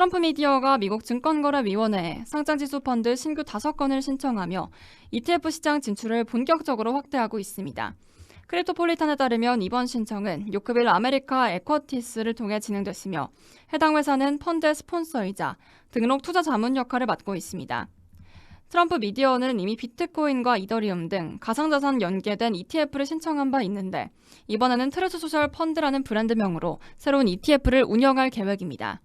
트럼프 미디어가 미국 증권거래위원회에 상장지수 펀드 신규 5건을 신청하며 ETF 시장 진출을 본격적으로 확대하고 있습니다. 크립토폴리탄에 따르면 이번 신청은 요크빌 아메리카 에쿼티스를 통해 진행됐으며 해당 회사는 펀드의 스폰서이자 등록 투자 자문 역할을 맡고 있습니다. 트럼프 미디어는 이미 비트코인과 이더리움 등 가상자산 연계된 ETF를 신청한 바 있는데 이번에는 트루스 소셜 펀드라는 브랜드명으로 새로운 ETF를 운영할 계획입니다.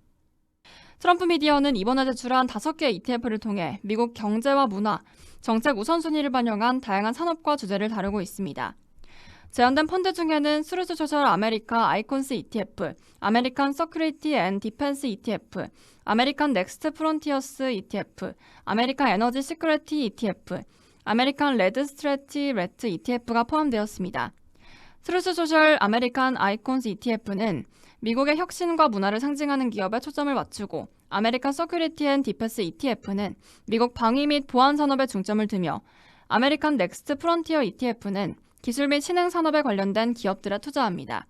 트럼프 미디어는 이번에 제출한 5개 ETF를 통해 미국 경제와 문화, 정책 우선순위를 반영한 다양한 산업과 주제를 다루고 있습니다. 제안된 펀드 중에는 스루스 소셜 아메리카 아이콘스 ETF, 아메리칸 서큐리티 앤 디펜스 ETF, 아메리칸 넥스트 프론티어스 ETF, 아메리칸 에너지 시크레티 ETF, 아메리칸 레드 스트레티 레트 ETF가 포함되었습니다. 스루스 소셜 아메리칸 아이콘스 ETF는 미국의 혁신과 문화를 상징하는 기업에 초점을 맞추고 아메리칸 서큐리티 앤 디펜스 ETF는 미국 방위 및 보안 산업에 중점을 두며 아메리칸 넥스트 프론티어 ETF는 기술 및 신흥 산업에 관련된 기업들에 투자합니다.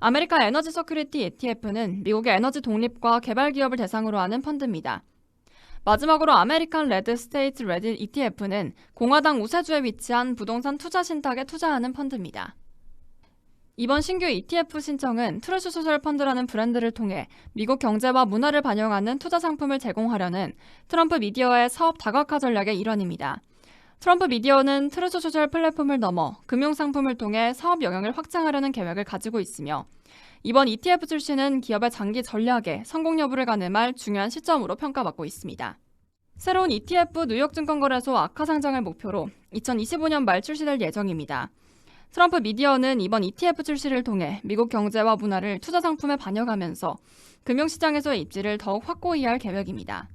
아메리카 에너지 서큐리티 ETF는 미국의 에너지 독립과 개발 기업을 대상으로 하는 펀드입니다. 마지막으로 아메리칸 레드 스테이트 레드 ETF는 공화당 우세주에 위치한 부동산 투자 신탁에 투자하는 펀드입니다. 이번 신규 ETF 신청은 트루스 소셜 펀드라는 브랜드를 통해 미국 경제와 문화를 반영하는 투자 상품을 제공하려는 트럼프 미디어의 사업 다각화 전략의 일환입니다. 트럼프 미디어는 트루스 소셜 플랫폼을 넘어 금융 상품을 통해 사업 영역을 확장하려는 계획을 가지고 있으며 이번 ETF 출시는 기업의 장기 전략에 성공 여부를 가늠할 중요한 시점으로 평가받고 있습니다. 새로운 ETF 뉴욕증권거래소 아카 상장을 목표로 2025년 말 출시될 예정입니다. 트럼프 미디어는 이번 ETF 출시를 통해 미국 경제와 문화를 투자 상품에 반영하면서 금융시장에서의 입지를 더욱 확고히 할 계획입니다.